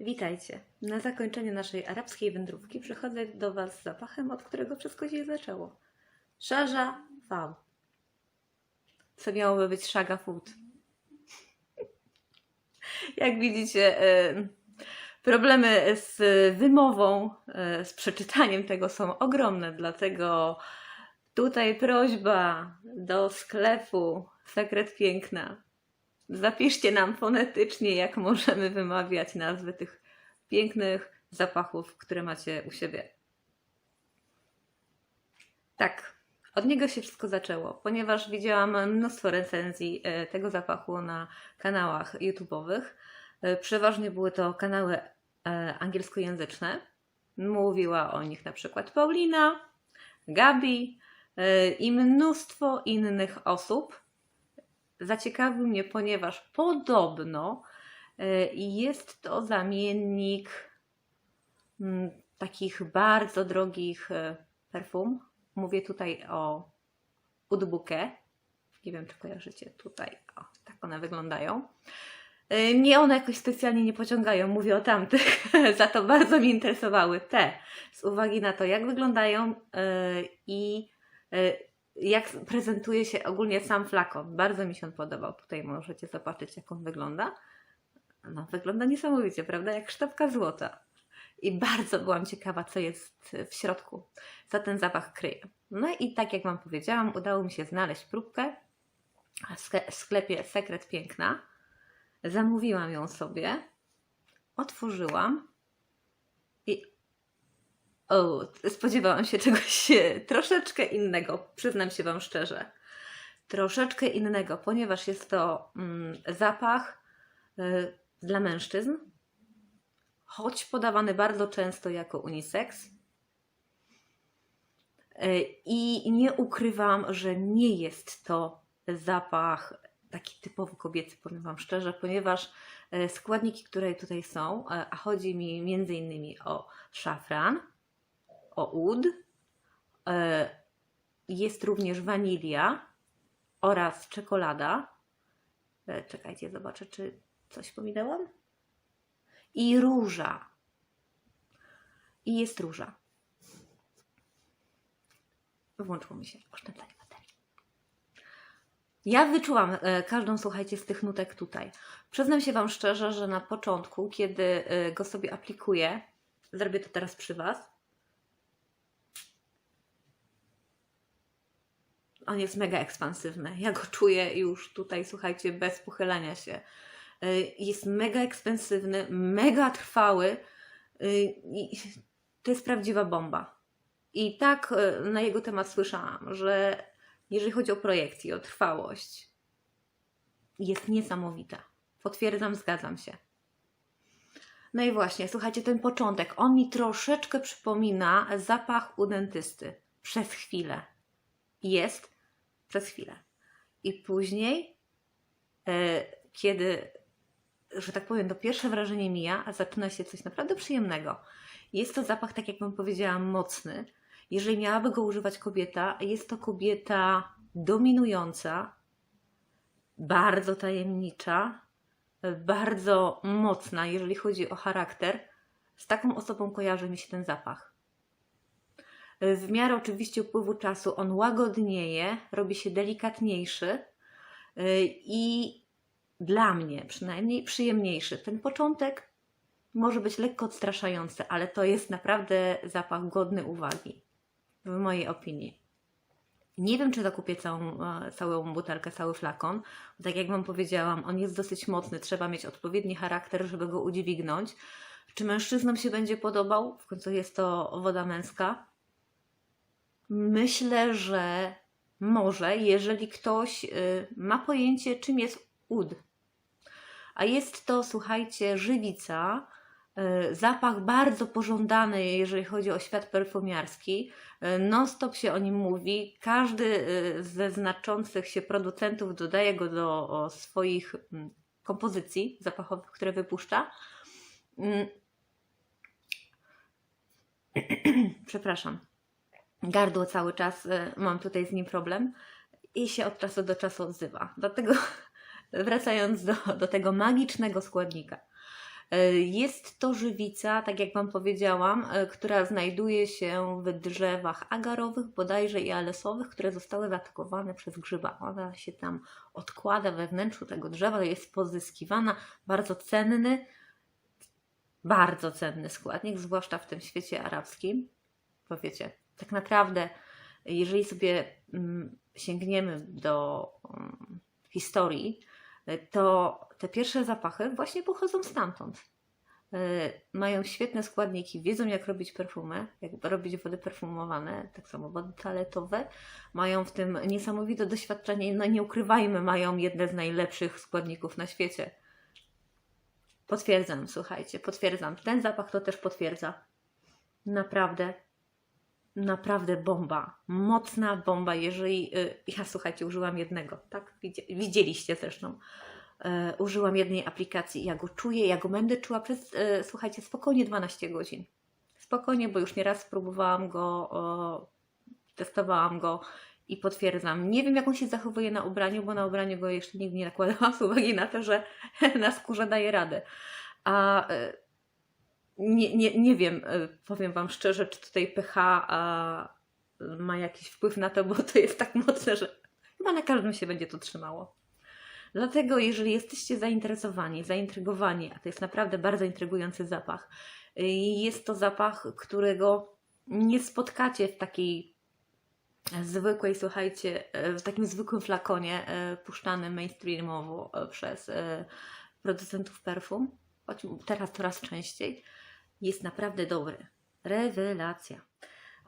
Witajcie. Na zakończenie naszej arabskiej wędrówki przychodzę do Was z zapachem, od którego wszystko się zaczęło. Szarza Fab. Co miałoby być Szaga Food. Jak widzicie, problemy z wymową, e, z przeczytaniem tego są ogromne, dlatego tutaj prośba do sklepu Sekret Piękna. Zapiszcie nam fonetycznie, jak możemy wymawiać nazwy tych pięknych zapachów, które macie u siebie. Tak, od niego się wszystko zaczęło, ponieważ widziałam mnóstwo recenzji e, tego zapachu na kanałach YouTube'owych. E, Przeważnie były to kanały e, angielskojęzyczne. Mówiła o nich na przykład Paulina, Gabi i mnóstwo innych osób zaciekawił mnie, ponieważ podobno y, jest to zamiennik mm, takich bardzo drogich y, perfum. Mówię tutaj o Udbuke. Nie wiem, czy kojarzycie tutaj. O, tak one wyglądają. Y, Mnie one jakoś specjalnie nie pociągają, mówię o tamtych. Za to bardzo mnie interesowały te, z uwagi na to, jak wyglądają i jak prezentuje się ogólnie sam flakon. Bardzo mi się on podobał. Tutaj możecie zobaczyć, jak on wygląda. No, wygląda niesamowicie, prawda? Jak sztabka złota. I bardzo byłam ciekawa, co jest w środku, co ten zapach kryje. No i tak jak Wam powiedziałam, udało mi się znaleźć próbkę w sklepie Sekret Piękna. Zamówiłam ją sobie, otworzyłam i o, spodziewałam się czegoś e, troszeczkę innego, przyznam się Wam szczerze. Troszeczkę innego, ponieważ jest to mm, zapach y, dla mężczyzn, choć podawany bardzo często jako unisex. Y, I nie ukrywam, że nie jest to zapach taki typowo kobiecy, powiem Wam szczerze, ponieważ składniki, które tutaj są, a chodzi mi między innymi o szafran, o ud, e, jest również wanilia oraz czekolada. E, Czekajcie, zobaczę, czy coś pominęłam. I róża. I jest róża. Włączyło mi się oszczędzanie baterii. Ja wyczułam e, każdą, słuchajcie, z tych nutek tutaj. Przyznam się Wam szczerze, że na początku, kiedy go sobie aplikuję, zrobię to teraz przy Was, on jest mega ekspansywny. Ja go czuję już tutaj, słuchajcie, bez pochylania się. Y, Jest mega ekspansywny, mega trwały. y, To jest prawdziwa bomba. I tak y, na jego temat słyszałam, że jeżeli chodzi o projekcję, o trwałość, jest niesamowita. Potwierdzam, zgadzam się. No i właśnie, słuchajcie, ten początek, on mi troszeczkę przypomina zapach u dentysty. Przez chwilę. Jest przez chwilę. I później, e, kiedy, że tak powiem, to pierwsze wrażenie mija, a zaczyna się coś naprawdę przyjemnego. Jest to zapach, tak jak Wam powiedziałam, mocny. Jeżeli miałaby go używać kobieta, jest to kobieta dominująca, bardzo tajemnicza, bardzo mocna, jeżeli chodzi o charakter. Z taką osobą kojarzy mi się ten zapach. W miarę oczywiście upływu czasu on łagodnieje, robi się delikatniejszy yy, i dla mnie przynajmniej przyjemniejszy. Ten początek może być lekko odstraszający, ale to jest naprawdę zapach godny uwagi, w mojej opinii. Nie wiem, czy zakupię całą, e, całą butelkę, cały flakon. Tak jak Wam powiedziałam, on jest dosyć mocny, trzeba mieć odpowiedni charakter, żeby go udźwignąć. Czy mężczyznom się będzie podobał? W końcu jest to woda męska. Myślę, że może, jeżeli ktoś y, ma pojęcie, czym jest ud. A jest to, słuchajcie, żywica, y, zapach bardzo pożądany, jeżeli chodzi o świat perfumiarski. Y, Non-stop się o nim mówi. Każdy ze znaczących się producentów dodaje go do swoich mm, kompozycji zapachowych, które wypuszcza. Mm. Przepraszam gardło cały czas, y, mam tutaj z nim problem i się od czasu do czasu odzywa. Dlatego wracając do, do tego magicznego składnika. E, Jest to żywica, tak jak Wam powiedziałam, e, która znajduje się w drzewach agarowych, bodajże i alesowych, które zostały zaatakowane przez grzyba. Ona się tam odkłada we wnętrzu tego drzewa, jest pozyskiwana. Bardzo cenny, bardzo cenny składnik, zwłaszcza w tym świecie arabskim. Bo wiecie, tak naprawdę, jeżeli sobie mm, sięgniemy do mm, historii, y, to te pierwsze zapachy właśnie pochodzą stamtąd. Y, Mają świetne składniki, wiedzą jak robić perfumy, jak robić wody perfumowane, tak samo wody toaletowe. Mają w tym niesamowite doświadczenie, no nie ukrywajmy, mają jedne z najlepszych składników na świecie. Potwierdzam, słuchajcie, potwierdzam. Ten zapach to też potwierdza. Naprawdę, naprawdę bomba. Mocna bomba, jeżeli. y, Ja słuchajcie, użyłam jednego, tak? Widzie- Widzieliście zresztą. E, użyłam jednej aplikacji. Ja go czuję, ja go będę czuła przez, e, słuchajcie, spokojnie 12 godzin. Spokojnie, bo już nieraz spróbowałam go, testowałam go i potwierdzam. Nie wiem, jak on się zachowuje na ubraniu, bo na ubraniu go jeszcze nigdy nie nakładałam z uwagi na to, że na skórze daje radę. A e, nie, nie, nie wiem, e, powiem Wam szczerze, czy tutaj pH a, ma jakiś wpływ na to, bo to jest tak mocne, że chyba na każdym się będzie to trzymało. Dlatego, jeżeli jesteście zainteresowani, zaintrygowani, a to jest naprawdę bardzo intrygujący zapach, y, jest to zapach, którego nie spotkacie w takiej zwykłej, słuchajcie, e, w takim zwykłym flakonie e, puszczanym mainstreamowo e, przez e, producentów perfum, choć teraz coraz częściej, jest naprawdę dobry. Rewelacja.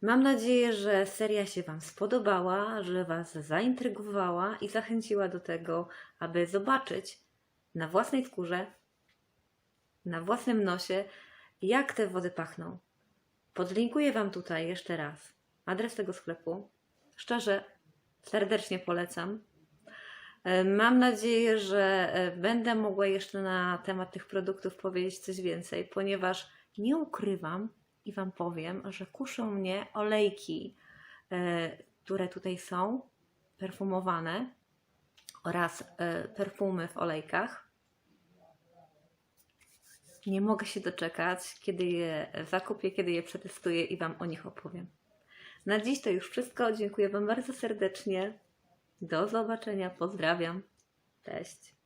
Mam nadzieję, że seria się Wam spodobała, że Was zaintrygowała i zachęciła do tego, aby zobaczyć na własnej skórze, na własnym nosie, jak te wody pachną. Podlinkuję Wam tutaj jeszcze raz adres tego sklepu. Szczerze, serdecznie polecam. Mam nadzieję, że e, będę mogła jeszcze na temat tych produktów powiedzieć coś więcej, ponieważ nie ukrywam i Wam powiem, że kuszą mnie olejki, e, które tutaj są, perfumowane oraz e, perfumy w olejkach. Nie mogę się doczekać, kiedy je zakupię, kiedy je przetestuję i Wam o nich opowiem. Na dziś to już wszystko. Dziękuję Wam bardzo serdecznie. Do zobaczenia. Pozdrawiam. Cześć.